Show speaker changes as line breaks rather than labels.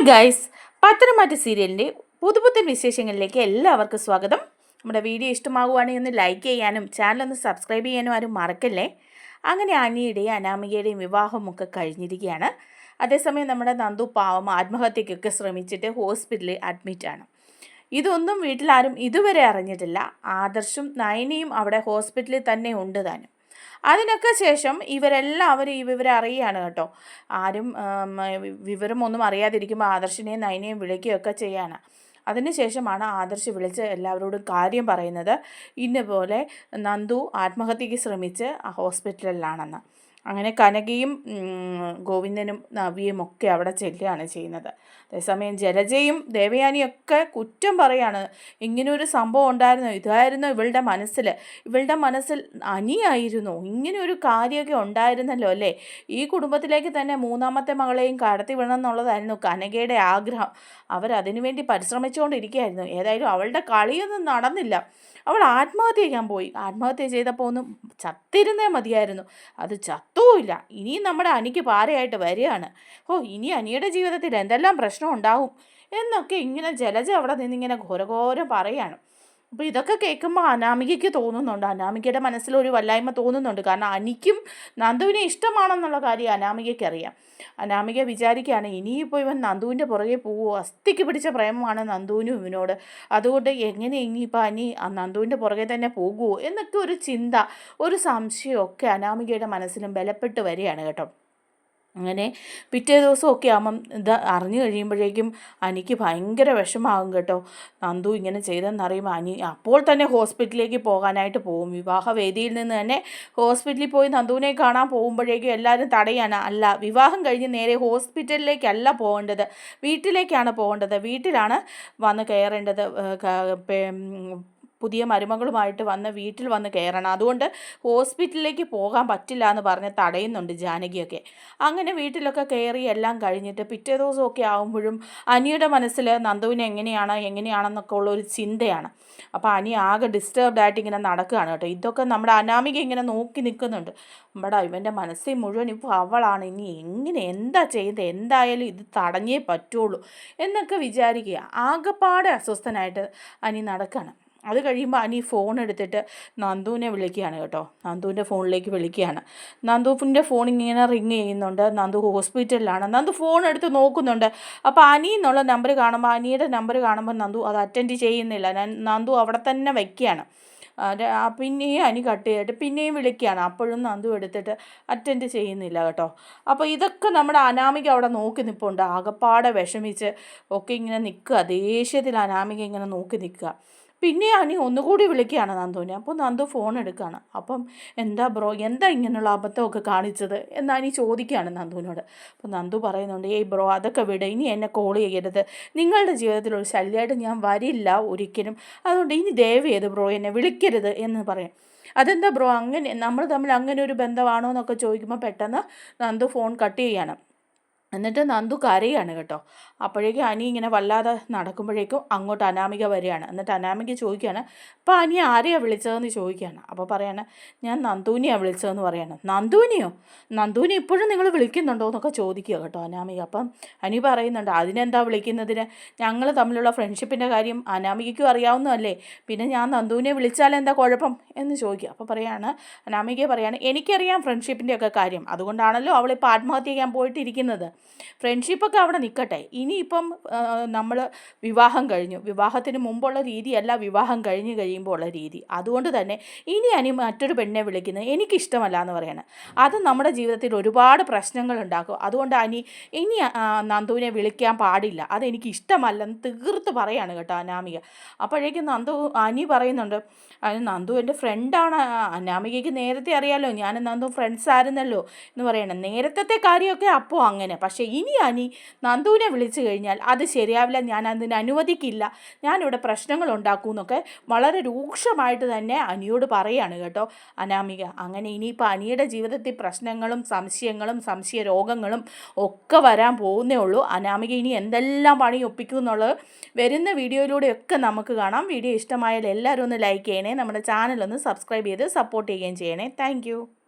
Hi guys പത്തനംമാറ്റ സീരിയലിന്റെ പുതുപുത്തൻ വിശേഷങ്ങളിലേക്ക് എല്ലാവർക്കും സ്വാഗതം. നമ്മുടെ വീഡിയോ ഇഷ്ടമാകുവാണെങ്കിൽ ഒന്ന് ലൈക്ക് ചെയ്യാനും ചാനൽ ഒന്ന് സബ്സ്ക്രൈബ് ചെയ്യാനും ആരും മറക്കല്ലേ? അങ്ങനെ അനിയുടെയും അനാമികയുടെയും വിവാഹമൊക്കെ കഴിഞ്ഞിരിക്കുകയാണ്. അതേസമയം നമ്മുടെ നന്ദു പാവം ആത്മഹത്യക്കൊക്കെ ശ്രമിച്ചിട്ട് ഹോസ്പിറ്റലിൽ അഡ്മിറ്റാണ് ഇതൊന്നും വീട്ടിലാരും ഇതുവരെ അറിഞ്ഞിട്ടില്ല. ആദർശും നയനയും അവിടെ ഹോസ്പിറ്റലിൽ തന്നെ ഉണ്ട് താനും. അതിനൊക്കെ ശേഷം ഇവരെല്ലാവരും ഈ വിവരം അറിയുകയാണ് കേട്ടോ. ആരും വിവരമൊന്നും അറിയാതിരിക്കുമ്പോൾ ആദർശിനെയും നയനെയും വിളിക്കുകയൊക്കെ ചെയ്യാണ് അതിനുശേഷമാണ് ആദർശ് വിളിച്ച് എല്ലാവരോടും കാര്യം പറയുന്നത്. ഇന്നപോലെ നന്ദു ആത്മഹത്യക്ക് ശ്രമിച്ച് ഹോസ്പിറ്റലിലാണെന്ന്. അങ്ങനെ കനകയും ഗോവിന്ദനും നവിയും ഒക്കെ അവിടെ ചെല്ലുകയാണ് ചെയ്യുന്നത്. അതേസമയം ജലജയും ദേവയാനിയൊക്കെ കുറ്റം പറയാണ്. ഇങ്ങനൊരു സംഭവം ഉണ്ടായിരുന്നു. ഇതായിരുന്നു ഇവളുടെ മനസ്സിൽ. ഇവളുടെ മനസ്സിൽ അനിയായിരുന്നു. ഇങ്ങനെ ഒരു കാര്യമൊക്കെ ഉണ്ടായിരുന്നല്ലോ അല്ലേ? ഈ കുടുംബത്തിലേക്ക് തന്നെ മൂന്നാമത്തെ മകളെയും കടത്തി വിടണം എന്നുള്ളതായിരുന്നു കനകയുടെ ആഗ്രഹം. അവരതിനു വേണ്ടി പരിശ്രമിച്ചുകൊണ്ടിരിക്കുകയായിരുന്നു. ഏതായാലും അവളുടെ കളിയൊന്നും നടന്നില്ല. അവൾ ആത്മഹത്യ ചെയ്യാൻ പോയി. ആത്മഹത്യ ചെയ്തപ്പോൾ ഒന്നും ചത്തിരുന്നേ മതിയായിരുന്നു. അത് ചത്തുമില്ല ഇനിയും നമ്മുടെ അനിക്ക് പാരയായിട്ട് വരികയാണ്. ഓ ഇനി അനിയുടെ ജീവിതത്തിൽ എന്തെല്ലാം പ്രശ്നം ഉണ്ടാവും? എന്നൊക്കെ ഇങ്ങനെ ജലജ അവിടെ നിന്നിങ്ങനെ ഘോരഘോരം പറയാണ് അപ്പോൾ ഇതൊക്കെ കേൾക്കുമ്പോൾ അനാമികയ്ക്ക് തോന്നുന്നുണ്ട്. അനാമികയുടെ മനസ്സിലൊരു വല്ലായ്മ തോന്നുന്നുണ്ട്. കാരണം അനിക്കും നന്ദുവിനെ ഇഷ്ടമാണെന്നുള്ള കാര്യം അനാമികയ്ക്ക് അറിയാം. അനാമിക വിചാരിക്കുകയാണ് ഇനിയിപ്പോൾ ഇവൻ നന്ദുവിന്റെ പുറകെ പോവുമോ അസ്ഥിക്ക് പിടിച്ച പ്രേമമാണ് നന്ദുവിനും ഇവനോട്. അതുകൊണ്ട് എങ്ങനെ ഇനിയിപ്പോൾ അനി നന്ദുവിന്റെ പുറകെ തന്നെ പോകുമോ എന്നൊക്കെ ഒരു ചിന്ത ഒരു സംശയമൊക്കെ അനാമികയുടെ മനസ്സിലും ബലപ്പെട്ട് വരികയാണ് കേട്ടോ. അങ്ങനെ പിറ്റേ ദിവസമൊക്കെ ആകുമ്പം ഇത് അറിഞ്ഞു കഴിയുമ്പോഴേക്കും അനിക്ക് ഭയങ്കര വിഷമാകും കേട്ടോ. നന്ദു ഇങ്ങനെ ചെയ്തെന്നറിയുമ്പോൾ അനി അപ്പോൾ തന്നെ ഹോസ്പിറ്റലിലേക്ക് പോകാനായിട്ട് പോകും. വിവാഹവേദിയിൽ നിന്ന് തന്നെ ഹോസ്പിറ്റലിൽ പോയി നന്ദുവിനെ കാണാൻ പോകുമ്പോഴേക്കും എല്ലാവരും തടയാണ്. അല്ല വിവാഹം കഴിഞ്ഞ് നേരെ ഹോസ്പിറ്റലിലേക്കല്ല പോകേണ്ടത്. വീട്ടിലേക്കാണ് പോകേണ്ടത്. വീട്ടിലാണ് വന്ന് കയറേണ്ടത്. പുതിയ മരുമകളുമായിട്ട് വന്ന് വീട്ടിൽ വന്ന് കയറണം. അതുകൊണ്ട് ഹോസ്പിറ്റലിലേക്ക് പോകാൻ പറ്റില്ല എന്ന് പറഞ്ഞ് തടയുന്നുണ്ട് ജാനകിയൊക്കെ. അങ്ങനെ വീട്ടിലൊക്കെ കയറി എല്ലാം കഴിഞ്ഞിട്ട് പിറ്റേ ദിവസമൊക്കെ ആകുമ്പോഴും അനിയുടെ മനസ്സിൽ നന്ദുവിനെ എങ്ങനെയാണ് എങ്ങനെയാണെന്നൊക്കെ ഉള്ള ഒരു ചിന്തയാണ്. അപ്പോൾ അനി ആകെ ഡിസ്റ്റർബ്ഡ് ആയിട്ട് ഇങ്ങനെ നടക്കുകയാണ് കേട്ടോ. ഇതൊക്കെ നമ്മുടെ അനാമിക ഇങ്ങനെ നോക്കി നിൽക്കുന്നുണ്ട്. നമ്മുടെ ഇവന്റെ മനസ്സിൽ മുഴുവൻ ഇപ്പോൾ അവളാണ്. ഇനി എങ്ങനെ എന്താ ചെയ്യുന്നത് എന്തായാലും ഇത് തടഞ്ഞേ പറ്റുള്ളൂ എന്നൊക്കെ വിചാരിക്കുക. ആകെപ്പാടെ അസ്വസ്ഥനായിട്ട് അനി നടക്കുകയാണ്. അത് കഴിയുമ്പോൾ അനി ഫോൺ എടുത്തിട്ട് നന്ദുവിനെ വിളിക്കുകയാണ് കേട്ടോ. നന്ദുവിന്റെ ഫോണിലേക്ക് വിളിക്കുകയാണ്. നന്ദുവിന്റെ ഫോൺ ഇങ്ങനെ റിങ് ചെയ്യുന്നുണ്ട്. നന്ദു ഹോസ്പിറ്റലിലാണ് നന്ദു ഫോൺ എടുത്ത് നോക്കുന്നുണ്ട്. അപ്പോൾ അനി എന്നുള്ള നമ്പർ കാണുമ്പോൾ അനിയുടെ നമ്പർ കാണുമ്പോൾ നന്ദു അത് അറ്റൻഡ് ചെയ്യുന്നില്ല. നന്ദു അവിടെ തന്നെ വയ്ക്കുകയാണ് പിന്നെയും അനി കട്ട് ചെയ്തിട്ട് പിന്നെയും വിളിക്കുകയാണ്. അപ്പോഴും നന്ദു എടുത്തിട്ട് അറ്റൻഡ് ചെയ്യുന്നില്ല കേട്ടോ. അപ്പോൾ ഇതൊക്കെ നമ്മുടെ അനാമിക അവിടെ നോക്കി നിൽപ്പുണ്ട് ആകപ്പാടെ വിഷമിച്ച് ഒക്കെ ഇങ്ങനെ നിൽക്കുക. ദേഷ്യത്തിൽ അനാമിക ഇങ്ങനെ നോക്കി നിൽക്കുക. പിന്നെ അനി ഒന്നുകൂടി വിളിക്കുകയാണ് നന്ദുവിനെ. അപ്പോൾ നന്ദു ഫോൺ എടുക്കുകയാണ്. അപ്പം എന്താ ബ്രോ എന്താ ഇങ്ങനെയുള്ള അബദ്ധമൊക്കെ കാണിച്ചത്? എന്ന് എന്നാനി ചോദിക്കുകയാണ് നന്ദുവിനോട്. അപ്പോൾ നന്ദു പറയുന്നുണ്ട് ഏയ് ബ്രോ അതൊക്കെ വിട. ഇനി എന്നെ കോൾ ചെയ്യരുത്. നിങ്ങളുടെ ജീവിതത്തിൽ ഒരു ശല്യമായിട്ട് ഞാൻ വരില്ല ഒരിക്കലും. അതുകൊണ്ട് ഇനി ദയവ് ചെയ്ത് ബ്രോ എന്നെ വിളിക്കരുത് എന്ന് പറയും. അതെന്താ ബ്രോ അങ്ങനെ നമ്മൾ തമ്മിൽ അങ്ങനെ ഒരു ബന്ധമാണോ എന്നൊക്കെ ചോദിക്കുമ്പോൾ പെട്ടെന്ന് നന്ദു ഫോൺ കട്ട് ചെയ്യണം എന്നിട്ട് നന്ദു കരയാണ് കേട്ടോ. അപ്പോഴേക്കും അനി ഇങ്ങനെ വല്ലാതെ നടക്കുമ്പോഴേക്കും അങ്ങോട്ട് അനാമിക വരികയാണ്. എന്നിട്ട് അനാമിക ചോദിക്കുകയാണ് അപ്പോൾ അനി ആരെയാണ് വിളിച്ചതെന്ന് ചോദിക്കുകയാണ്. അപ്പോൾ പറയാണ് ഞാൻ നന്ദുവിനെയാണ് വിളിച്ചതെന്ന് പറയാണ്. നന്ദുവിനെയോ? നന്ദുവിനെ ഇപ്പോഴും നിങ്ങൾ വിളിക്കുന്നുണ്ടോ എന്നൊക്കെ ചോദിക്കുക കേട്ടോ അനാമിക. അപ്പം അനി പറയുന്നുണ്ട് അതിനെന്താ വിളിക്കുന്നതിന്? ഞങ്ങൾ തമ്മിലുള്ള ഫ്രണ്ട്ഷിപ്പിന്റെ കാര്യം അനാമികയ്ക്കും അറിയാവുന്നതല്ലേ. പിന്നെ ഞാൻ നന്ദുവിനെ വിളിച്ചാൽ എന്താ കുഴപ്പം? എന്ന് ചോദിക്കുക. അപ്പോൾ പറയാണ് അനാമിക പറയാണ് എനിക്കറിയാം ഫ്രണ്ട്ഷിപ്പിന്റെ ഒക്കെ കാര്യം. അതുകൊണ്ടാണല്ലോ അവളിപ്പോൾ ആത്മഹത്യ ചെയ്യാൻ പോയിട്ടിരിക്കുന്നത്. ഫ്രണ്ട്ഷിപ്പൊക്കെ അവിടെ നിൽക്കട്ടെ ഇനിയിപ്പം നമ്മൾ വിവാഹം കഴിഞ്ഞു. വിവാഹത്തിന് മുമ്പുള്ള രീതിയല്ല വിവാഹം കഴിഞ്ഞ് കഴിയുമ്പോൾ ഉള്ള രീതി. അതുകൊണ്ട് തന്നെ ഇനി അനി മറ്റൊരു പെണ്ണെ വിളിക്കുന്നത് എനിക്കിഷ്ടമല്ല എന്ന് പറയണം. അത് നമ്മുടെ ജീവിതത്തിൽ ഒരുപാട് പ്രശ്നങ്ങൾ ഉണ്ടാക്കും അതുകൊണ്ട് അനി ഇനി നന്ദുവിനെ വിളിക്കാൻ പാടില്ല. അതെനിക്ക് ഇഷ്ടമല്ലെന്ന് തീർത്ത് പറയാണ് കേട്ടോ അനാമിക. അപ്പോഴേക്കും നന്ദു അനി പറയുന്നുണ്ട് അതിന് നന്ദു എന്റെ ഫ്രണ്ടാണ്. അനാമികയ്ക്ക് നേരത്തെ അറിയാലോ ഞാനും നന്ദു ഫ്രണ്ട്സ് ആയിരുന്നല്ലോ എന്ന് പറയണം. നേരത്തെ കാര്യമൊക്കെ അപ്പോൾ അങ്ങനെ. പക്ഷേ ഇനി അനി നന്ദുവിനെ വിളിച്ചു കഴിഞ്ഞാൽ അത് ശരിയാവില്ല. ഞാൻ അതിന് അനുവദിക്കില്ല. ഞാനിവിടെ പ്രശ്നങ്ങൾ ഉണ്ടാക്കും എന്നൊക്കെ വളരെ രൂക്ഷമായിട്ട് തന്നെ അനിയോട് പറയാണ് കേട്ടോ. അനാമിക അങ്ങനെ ഇനിയിപ്പോൾ അനിയുടെ ജീവിതത്തിൽ പ്രശ്നങ്ങളും സംശയങ്ങളും സംശയ രോഗങ്ങളും ഒക്കെ വരാൻ പോകുന്നേ ഉള്ളൂ. അനാമിക ഇനി എന്തെല്ലാം പണി ഒപ്പിക്കും എന്നുള്ളത് വരുന്ന വീഡിയോയിലൂടെയൊക്കെ നമുക്ക് കാണാം. വീഡിയോ ഇഷ്ടമായാൽ എല്ലാവരും ഒന്ന് ലൈക്ക് ചെയ്യണേ. നമ്മുടെ ചാനൽ ഒന്ന് സബ്സ്ക്രൈബ് ചെയ്ത് സപ്പോർട്ട് ചെയ്യുകയും ചെയ്യണേ. താങ്ക്